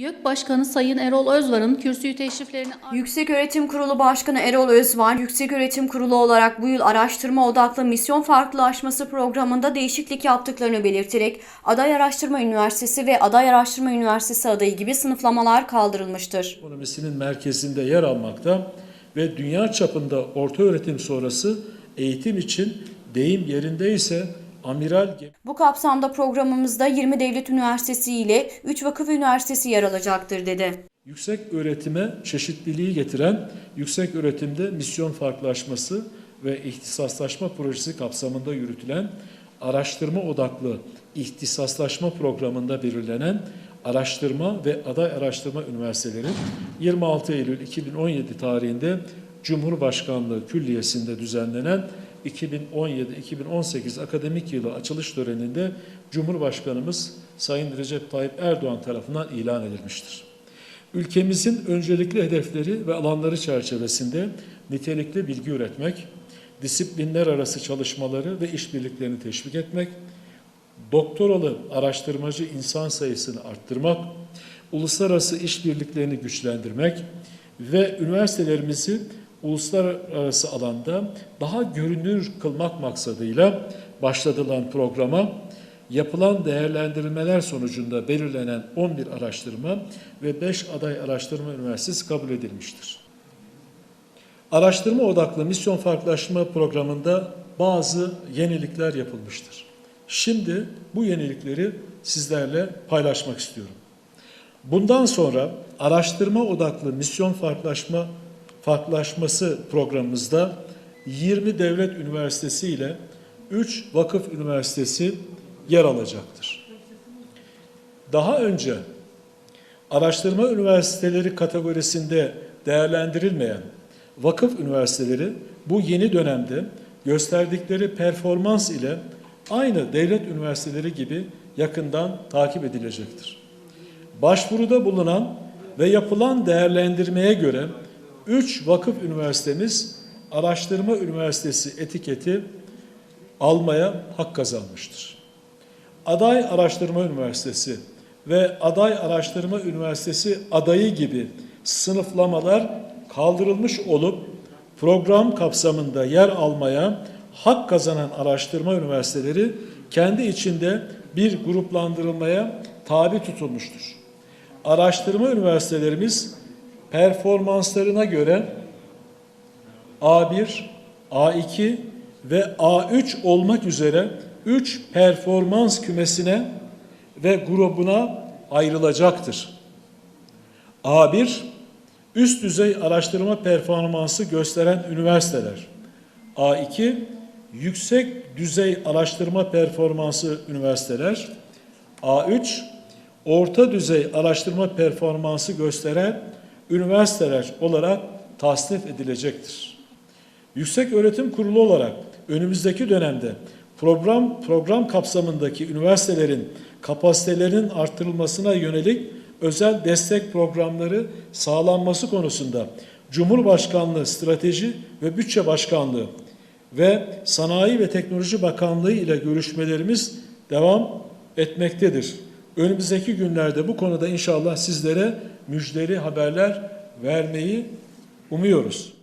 YÖK Başkanı Sayın Erol Özvar'ın kürsüyü teşriflerini Yükseköğretim Kurulu Başkanı Erol Özvar, Yükseköğretim Kurulu olarak bu yıl araştırma odaklı misyon farklılaşması programında değişiklik yaptıklarını belirterek Aday Araştırma Üniversitesi ve Aday Araştırma Üniversitesi adayı gibi sınıflamalar kaldırılmıştır. ekonomisinin merkezinde yer almakta ve dünya çapında orta öğretim sonrası eğitim için deyim yerindeyse amiral gemi Bu kapsamda programımızda 20 devlet üniversitesi ile 3 vakıf üniversitesi yer alacaktır dedi. yüksek öğretime çeşitliliği getiren yüksek öğretimde misyon farklılaşması ve ihtisaslaşma projesi kapsamında yürütülen araştırma odaklı ihtisaslaşma programında belirlenen araştırma ve aday araştırma üniversiteleri 26 Eylül 2017 tarihinde Cumhurbaşkanlığı Külliyesi'nde düzenlenen 2017-2018 akademik yılı açılış töreninde Cumhurbaşkanımız Sayın Recep Tayyip Erdoğan tarafından ilan edilmiştir. Ülkemizin öncelikli hedefleri ve alanları çerçevesinde nitelikli bilgi üretmek, disiplinler arası çalışmaları ve işbirliklerini teşvik etmek, doktoralı araştırmacı insan sayısını arttırmak, uluslararası işbirliklerini güçlendirmek ve üniversitelerimizi uluslararası alanda daha görünür kılmak maksadıyla başlatılan programa yapılan değerlendirmeler sonucunda belirlenen 11 araştırma ve 5 aday araştırma üniversitesi kabul edilmiştir. Araştırma odaklı misyon farklılaşma programında bazı yenilikler yapılmıştır. Şimdi bu yenilikleri sizlerle paylaşmak istiyorum. Bundan sonra araştırma odaklı misyon farklılaşma farklılaşması programımızda 20 devlet üniversitesi ile 3 vakıf üniversitesi yer alacaktır. Daha önce araştırma üniversiteleri kategorisinde değerlendirilmeyen vakıf üniversiteleri bu yeni dönemde gösterdikleri performans ile aynı devlet üniversiteleri gibi yakından takip edilecektir. Başvuruda bulunan ve yapılan değerlendirmeye göre 3 vakıf üniversitemiz araştırma üniversitesi etiketi almaya hak kazanmıştır. Aday Araştırma Üniversitesi ve Aday Araştırma Üniversitesi adayı gibi sınıflamalar kaldırılmış olup program kapsamında yer almaya hak kazanan araştırma üniversiteleri kendi içinde bir gruplandırılmaya tabi tutulmuştur. Araştırma üniversitelerimiz performanslarına göre A1, A2 ve A3 olmak üzere 3 performans kümesine ve grubuna ayrılacaktır. A1 üst düzey araştırma performansı gösteren üniversiteler. A2 yüksek düzey araştırma performansı üniversiteler. A3 orta düzey araştırma performansı gösteren üniversiteler olarak tasnif edilecektir. Yüksek Öğretim Kurulu olarak önümüzdeki dönemde program program kapsamındaki üniversitelerin kapasitelerinin artırılmasına yönelik özel destek programları sağlanması konusunda Cumhurbaşkanlığı Strateji ve Bütçe Başkanlığı ve Sanayi ve Teknoloji Bakanlığı ile görüşmelerimiz devam etmektedir. Önümüzdeki günlerde bu konuda inşallah sizlere müjdeli haberler vermeyi umuyoruz.